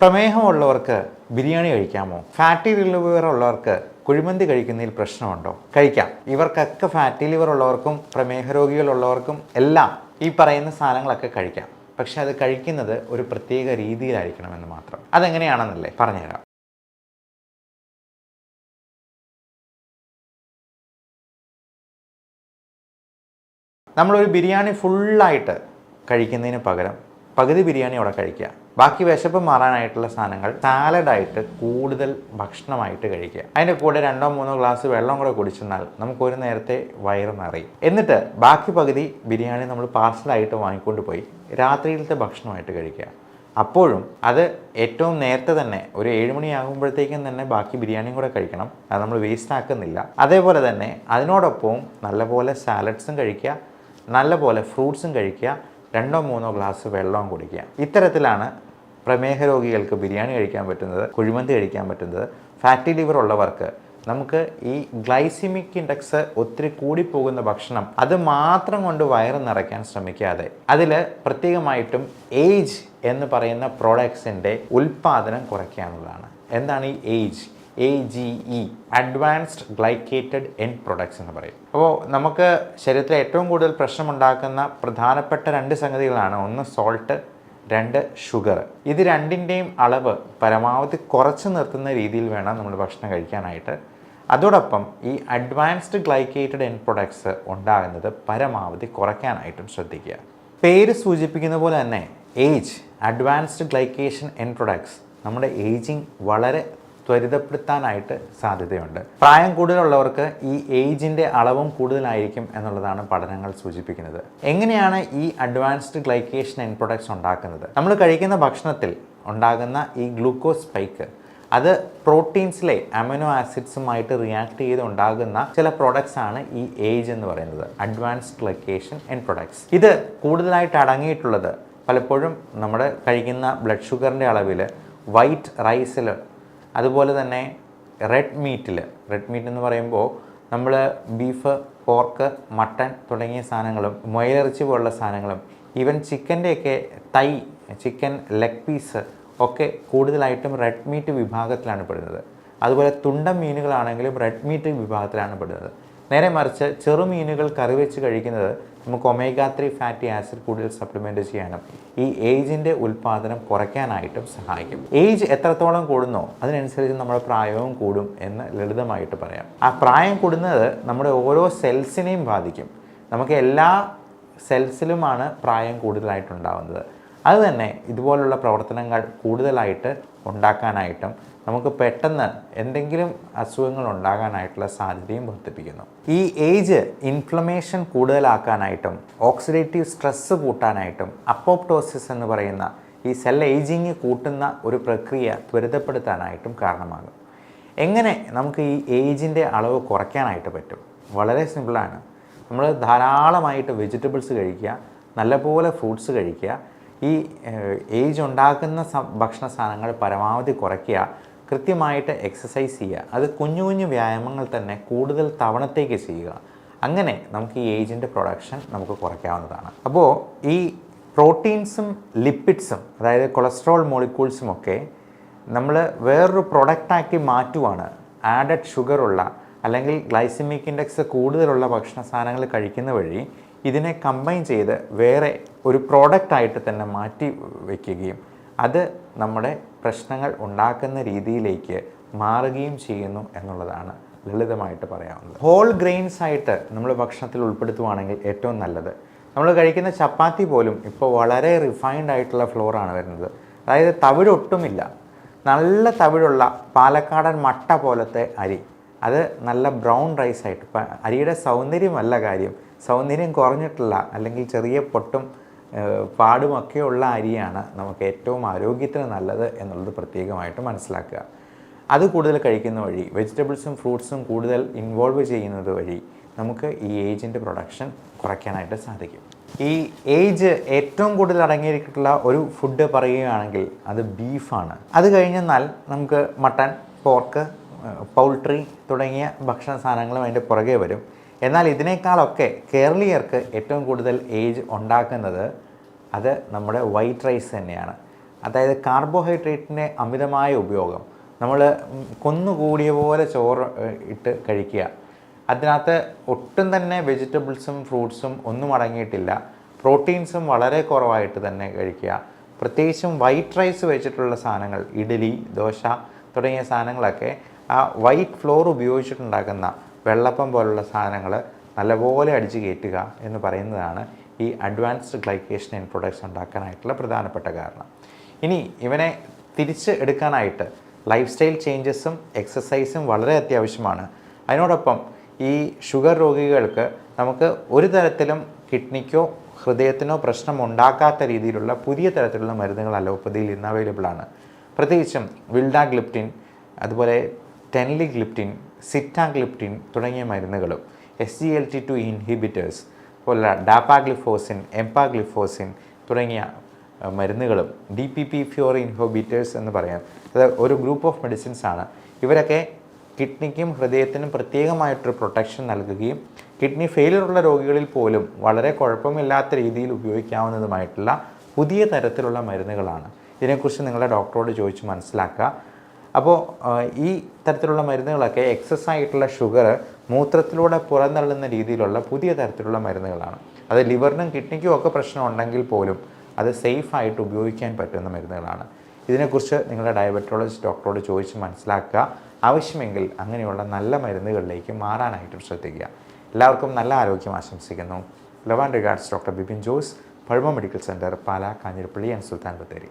പ്രമേഹമുള്ളവർക്ക് ബിരിയാണി കഴിക്കാമോ? Fatty liver ഉള്ളവർക്ക് കുഴിമന്തി കഴിക്കുന്നതിൽ പ്രശ്നമുണ്ടോ? കഴിക്കാം. ഇവർക്കൊക്കെ ഫാറ്റി ലിവർ ഉള്ളവർക്കും പ്രമേഹ രോഗികളുള്ളവർക്കും എല്ലാം ഈ പറയുന്ന സാധനങ്ങളൊക്കെ കഴിക്കാം. പക്ഷെ അത് കഴിക്കുന്നത് ഒരു പ്രത്യേക രീതിയിലായിരിക്കണമെന്ന് മാത്രം. അതെങ്ങനെയാണെന്നല്ലേ പറഞ്ഞുതരാം. നമ്മളൊരു ബിരിയാണി ഫുള്ളായിട്ട് കഴിക്കുന്നതിന് പകരം പകുതി ബിരിയാണി അവിടെ കഴിക്കുക. ബാക്കി വിശപ്പ് മാറാനായിട്ടുള്ള സാധനങ്ങൾ സാലഡായിട്ട് കൂടുതൽ ഭക്ഷണമായിട്ട് കഴിക്കുക. അതിന്റെ കൂടെ രണ്ടോ മൂന്നോ ഗ്ലാസ് വെള്ളം കൂടെ കുടിച്ചെന്നാൽ നമുക്ക് ഒരു നേരത്തെ വയറ് നിറയും. എന്നിട്ട് ബാക്കി പകുതി ബിരിയാണി നമ്മൾ പാർസലായിട്ട് വാങ്ങിക്കൊണ്ട് പോയി രാത്രിയിലത്തെ ഭക്ഷണമായിട്ട് കഴിക്കുക. അപ്പോഴും അത് ഏറ്റവും നേരത്തെ തന്നെ ഒരു ഏഴ് മണിയാകുമ്പോഴത്തേക്കും തന്നെ ബാക്കി ബിരിയാണിയും കൂടെ കഴിക്കണം. അത് നമ്മൾ വേസ്റ്റ് ആക്കുന്നില്ല. അതേപോലെ തന്നെ അതിനോടൊപ്പം നല്ലപോലെ സാലഡ്സും കഴിക്കുക. നല്ലപോലെ ഫ്രൂട്ട്സും കഴിക്കുക. രണ്ടോ മൂന്നോ ഗ്ലാസ് വെള്ളവും കുടിക്കുക. ഇത്തരത്തിലാണ് പ്രമേഹ രോഗികൾക്ക് ബിരിയാണി കഴിക്കാൻ പറ്റുന്നത് കുഴിമന്തി കഴിക്കാൻ പറ്റുന്നത്. ഫാറ്റി ലിവർ ഉള്ളവർക്ക് നമുക്ക് ഈ ഗ്ലൈസിമിക് ഇൻഡെക്സ് ഒത്തിരി കൂടിപ്പോകുന്ന ഭക്ഷണം അത് മാത്രം കൊണ്ട് വയറ് നിറയ്ക്കാൻ ശ്രമിക്കാതെ അതിൽ പ്രത്യേകമായിട്ടും ഏജ് എന്ന് പറയുന്ന പ്രോഡക്ട്സിന്റെ ഉൽപ്പാദനം കുറയ്ക്കാനുള്ളതാണ്. എന്താണ് ഈ AGE A G E advanced glycated end products എന്ന് പറയും. അപ്പോൾ നമുക്ക് ശരീരത്തിൽ ഏറ്റവും കൂടുതൽ പ്രശ്നമുണ്ടാക്കുന്ന പ്രധാനപ്പെട്ട രണ്ട് സംഗതികളാണ്. ഒന്ന് സോൾട്ട് രണ്ട് ഷുഗർ ഇത് രണ്ടിന്റെയും അളവ് പരമാവധി കുറച്ച് നിർത്തുന്ന രീതിയിൽ വേണം നമ്മൾ ഭക്ഷണം കഴിക്കാനായിട്ട്. അതോടൊപ്പം ഈ അഡ്വാൻസ്ഡ് ഗ്ലൈക്കേറ്റഡ് എൻ പ്രൊഡക്ട്സ് ഉണ്ടാകുന്നത് പരമാവധി കുറയ്ക്കാനായിട്ടും ശ്രദ്ധിക്കുക. പേര് സൂചിപ്പിക്കുന്ന പോലെ തന്നെ AGE advanced glycation end products നമ്മുടെ ഏജിങ് വളരെ ത്വരിതപ്പെടുത്താനായിട്ട് സാധ്യതയുണ്ട്. പ്രായം കൂടുതലുള്ളവർക്ക് ഈ ഏജിന്റെ അളവും കൂടുതലായിരിക്കും എന്നുള്ളതാണ് പഠനങ്ങൾ സൂചിപ്പിക്കുന്നത്. എങ്ങനെയാണ് ഈ അഡ്വാൻസ്ഡ് ഗ്ലൈക്കേഷൻ എൻ പ്രൊഡക്ട്സ് ഉണ്ടാക്കുന്നത്? നമ്മൾ കഴിക്കുന്ന ഭക്ഷണത്തിൽ ഉണ്ടാകുന്ന ഈ ഗ്ലൂക്കോസ് സ്പൈക്ക് അത് പ്രോട്ടീൻസിലെ അമിനോ ആസിഡ്സുമായിട്ട് റിയാക്ട് ചെയ്ത് ഉണ്ടാകുന്ന ചില പ്രൊഡക്ട്സ് ആണ് ഈ ഏജ് എന്ന് പറയുന്നത് അഡ്വാൻസ്ഡ് ഗ്ലൈക്കേഷൻ എൻ പ്രൊഡക്ട്സ് ഇത് കൂടുതലായിട്ട് അടങ്ങിയിട്ടുള്ളത് പലപ്പോഴും നമ്മുടെ കഴിക്കുന്ന ബ്ലഡ് ഷുഗറിന്റെ അളവിൽ വൈറ്റ് റൈസിൽ അതുപോലെ തന്നെ റെഡ് മീറ്റിൽ റെഡ് മീറ്റ് എന്ന് പറയുമ്പോൾ നമ്മൾ ബീഫ് പോർക്ക് മട്ടൺ തുടങ്ങിയ സാധനങ്ങളും മുയലിറച്ചി പോലുള്ള സാധനങ്ങളും ഈവൻ ചിക്കന്റെയൊക്കെ തൈ ചിക്കൻ ലെഗ് പീസ് ഒക്കെ കൂടുതലായിട്ടും റെഡ് മീറ്റ് വിഭാഗത്തിലാണ് പെടുന്നത്. അതുപോലെ തുണ്ട മീനുകളാണെങ്കിലും റെഡ് മീറ്റ് വിഭാഗത്തിലാണ് പെടുന്നത്. നേരെ മറിച്ച് ചെറുമീനുകൾ കറി വെച്ച് കഴിക്കുന്നത് നമുക്ക് ഒമേഗ ത്രീ ഫാറ്റി ആസിഡ് കൂടുതൽ സപ്ലിമെന്റ് ചെയ്യാനും ഈ ഏജിന്റെ ഉൽപ്പാദനം കുറയ്ക്കാനായിട്ടും സഹായിക്കും. ഏജ് എത്രത്തോളം കൂടുന്നോ അതിനനുസരിച്ച് നമ്മുടെ പ്രായവും കൂടും എന്ന് ലളിതമായിട്ട് പറയാം. ആ പ്രായം കൂടുന്നത് നമ്മുടെ ഓരോ സെൽസിനെയും ബാധിക്കും. നമുക്ക് എല്ലാ സെൽസിലുമാണ് പ്രായം കൂടുതലായിട്ടുണ്ടാവുന്നത്. അത് തന്നെ ഇതുപോലുള്ള പ്രവർത്തനങ്ങൾ കൂടുതലായിട്ട് ഉണ്ടാക്കാനായിട്ടും നമുക്ക് പെട്ടെന്ന് എന്തെങ്കിലും അസുഖങ്ങൾ ഉണ്ടാകാനായിട്ടുള്ള സാധ്യതയും വർദ്ധിപ്പിക്കുന്നു. ഈ ഏജ് ഇൻഫ്ലമേഷൻ കൂടുതലാക്കാനായിട്ടും ഓക്സിഡേറ്റീവ് സ്ട്രെസ്സ് കൂട്ടാനായിട്ടും അപ്പോപ്റ്റോസിസ് എന്ന് പറയുന്ന ഈ സെൽ ഏജിങ് കൂട്ടുന്ന ഒരു പ്രക്രിയ ത്വരിതപ്പെടുത്താനായിട്ടും കാരണമാകും. എങ്ങനെ നമുക്ക് ഈ ഏജിന്റെ അളവ് കുറയ്ക്കാനായിട്ട് പറ്റും? വളരെ സിമ്പിളാണ് നമ്മൾ ധാരാളമായിട്ട് വെജിറ്റബിൾസ് കഴിക്കുക നല്ലപോലെ ഫ്രൂട്ട്സ് കഴിക്കുക ഈ ഏജ് ഉണ്ടാക്കുന്ന ഭക്ഷണ സാധനങ്ങൾ പരമാവധി കുറയ്ക്കുക കൃത്യമായിട്ട് എക്സസൈസ് ചെയ്യുക. അത് കുഞ്ഞു കുഞ്ഞു വ്യായാമങ്ങൾ തന്നെ കൂടുതൽ തവണത്തേക്ക് ചെയ്യുക. അങ്ങനെ നമുക്ക് ഈ ഏജിന്റെ പ്രൊഡക്ഷൻ നമുക്ക് കുറയ്ക്കാവുന്നതാണ്. അപ്പോൾ ഈ പ്രോട്ടീൻസും ലിപ്പിഡ്സും അതായത് കൊളസ്ട്രോൾ മോളിക്യൂൾസും ഒക്കെ നമ്മൾ വേറൊരു പ്രൊഡക്റ്റാക്കി മാറ്റുവാണ്. ആഡഡ് ഷുഗറുള്ള അല്ലെങ്കിൽ ഗ്ലൈസിമിക് ഇൻഡെക്സ് കൂടുതലുള്ള ഭക്ഷണ സാധനങ്ങൾ കഴിക്കുന്ന വഴി ഇതിനെ കമ്പൈൻ ചെയ്ത് വേറെ ഒരു പ്രോഡക്റ്റായിട്ട് തന്നെ മാറ്റി വയ്ക്കുകയും അത് നമ്മുടെ പ്രശ്നങ്ങൾ ഉണ്ടാക്കുന്ന രീതിയിലേക്ക് മാറുകയും ചെയ്യുന്നു എന്നുള്ളതാണ് ലളിതമായിട്ട് പറയാവുന്നത്. ഹോൾ ഗ്രെയിൻസ് ആയിട്ട് നമ്മൾ ഭക്ഷണത്തിൽ ഉൾപ്പെടുത്തുവാണെങ്കിൽ ഏറ്റവും നല്ലത്. നമ്മൾ കഴിക്കുന്ന ചപ്പാത്തി പോലും ഇപ്പോൾ വളരെ റിഫൈൻഡ് ആയിട്ടുള്ള ഫ്ലോറാണ് വരുന്നത്. അതായത് തവിടൊട്ടുമില്ല നല്ല തവിടുള്ള പാലക്കാടൻ മട്ട പോലത്തെ അരി. അത് നല്ല ബ്രൗൺ റൈസ് ആയിട്ട്. അരിയുടെ സൗന്ദര്യമല്ല കാര്യം. സൗന്ദര്യം കുറഞ്ഞിട്ടുള്ള അല്ലെങ്കിൽ ചെറിയ പൊട്ടും പാടുമൊക്കെയുള്ള അരിയാണ് നമുക്ക് ഏറ്റവും ആരോഗ്യത്തിന് നല്ലത് എന്നുള്ളത് പ്രത്യേകമായിട്ട് മനസ്സിലാക്കുക. അത് കൂടുതൽ കഴിക്കുന്ന വഴി വെജിറ്റബിൾസും ഫ്രൂട്ട്സും കൂടുതൽ ഇൻവോൾവ് ചെയ്യുന്നത് വഴി നമുക്ക് ഈ ഏജിന്റെ പ്രൊഡക്ഷൻ കുറയ്ക്കാനായിട്ട് സാധിക്കും. ഈ ഏജ് ഏറ്റവും കൂടുതൽ അടങ്ങിയിരിച്ചിട്ടുള്ള ഒരു ഫുഡ് പറയുകയാണെങ്കിൽ അത് ബീഫാണ്. അത് കഴിഞ്ഞെന്നാൽ നമുക്ക് മട്ടൺ പോർക്ക് പൗൾട്രി തുടങ്ങിയ ഭക്ഷണ സാധനങ്ങളും അതിന്റെ പുറകെ വരും. എന്നാൽ ഇതിനേക്കാളൊക്കെ കേരളീയർക്ക് ഏറ്റവും കൂടുതൽ ഏജ് ഉണ്ടാക്കുന്നത് അത് നമ്മുടെ വൈറ്റ് റൈസ് തന്നെയാണ്. അതായത് കാർബോഹൈഡ്രേറ്റിന്റെ അമിതമായ ഉപയോഗം. നമ്മൾ കൊന്നുകൂടിയ പോലെ ചോറ് ഇട്ട് കഴിക്കുക. അതിനകത്ത് ഒട്ടും തന്നെ വെജിറ്റബിൾസും ഫ്രൂട്ട്സും ഒന്നും അടങ്ങിയിട്ടില്ല. പ്രോട്ടീൻസും വളരെ കുറവായിട്ട് തന്നെ കഴിക്കുക. പ്രത്യേകിച്ചും വൈറ്റ് റൈസ് വെച്ചിട്ടുള്ള സാധനങ്ങൾ ഇഡലി ദോശ തുടങ്ങിയ സാധനങ്ങളൊക്കെ ആ വൈറ്റ് ഫ്ലോർ ഉപയോഗിച്ചിട്ടുണ്ടാക്കുന്ന വെള്ളപ്പം പോലുള്ള സാധനങ്ങൾ നല്ലപോലെ അടിച്ച് കയറ്റുക എന്ന് പറയുന്നതാണ് ഈ അഡ്വാൻസ്ഡ് ഗ്ലൈക്കേഷൻ ഇൻ പ്രൊഡക്ട്സ് ഉണ്ടാക്കാനായിട്ടുള്ള പ്രധാനപ്പെട്ട കാരണം. ഇനി ഇവനെ തിരിച്ച് എടുക്കാനായിട്ട് ലൈഫ് സ്റ്റൈൽ ചേഞ്ചസും എക്സസൈസും വളരെ അത്യാവശ്യമാണ്. അതിനോടൊപ്പം ഈ ഷുഗർ രോഗികൾക്ക് നമുക്ക് ഒരു തരത്തിലും കിഡ്നിക്കോ ഹൃദയത്തിനോ പ്രശ്നം ഉണ്ടാക്കാത്ത രീതിയിലുള്ള പുതിയ തരത്തിലുള്ള മരുന്നുകൾ അലോപ്പതിയിൽ ഇന്ന് അവൈലബിൾ ആണ്. പ്രത്യേകിച്ചും വിൽഡാഗ്ലിപ്റ്റിൻ അതുപോലെ ടെൻലിഗ്ലിപ്റ്റിൻ സിറ്റാഗ്ലിപ്റ്റിൻ തുടങ്ങിയ മരുന്നുകളും S G L T two inhibitors പോലുള്ള ഡാപ്പാഗ്ലിഫോസിൻ എംപാഗ്ലിഫോസിൻ തുടങ്ങിയ മരുന്നുകളും D P P four inhibitors എന്ന് പറയാം. അത് ഒരു ഗ്രൂപ്പ് ഓഫ് മെഡിസിൻസ് ആണ്. ഇവരൊക്കെ കിഡ്നിക്കും ഹൃദയത്തിനും പ്രത്യേകമായിട്ടൊരു പ്രൊട്ടക്ഷൻ നൽകുകയും കിഡ്നി ഫെയിലിയർ ഉള്ള രോഗികളിൽ പോലും വളരെ കുഴപ്പമില്ലാത്ത രീതിയിൽ ഉപയോഗിക്കാവുന്നതുമായിട്ടുള്ള പുതിയ തരത്തിലുള്ള മരുന്നുകളാണ്. ഇതിനെക്കുറിച്ച് നിങ്ങളുടെ ഡോക്ടറോട് ചോദിച്ച് മനസ്സിലാക്കുക. അപ്പോൾ ഈ തരത്തിലുള്ള മരുന്നുകളൊക്കെ എക്സസ് ആയിട്ടുള്ള ഷുഗർ മൂത്രത്തിലൂടെ പുറന്തള്ളുന്ന രീതിയിലുള്ള പുതിയ തരത്തിലുള്ള മരുന്നുകളാണ്. അത് ലിവറിനും കിഡ്നിക്കും ഒക്കെ പ്രശ്നം ഉണ്ടെങ്കിൽ പോലും അത് സേഫ് ആയിട്ട് ഉപയോഗിക്കാൻ പറ്റുന്ന മരുന്നുകളാണ്. ഇതിനെക്കുറിച്ച് നിങ്ങളുടെ ഡയബറ്റോളജിസ്റ്റ് ഡോക്ടറോട് ചോദിച്ച് മനസ്സിലാക്കുക. ആവശ്യമെങ്കിൽ അങ്ങനെയുള്ള നല്ല മരുന്നുകളിലേക്ക് മാറാനായിട്ട് ശ്രദ്ധിക്കുക. എല്ലാവർക്കും നല്ല ആരോഗ്യം ആശംസിക്കുന്നു. Love and regards doctor Bipin Jose Pazhama medical centre Pala Kanjirappally and Sultan Bathery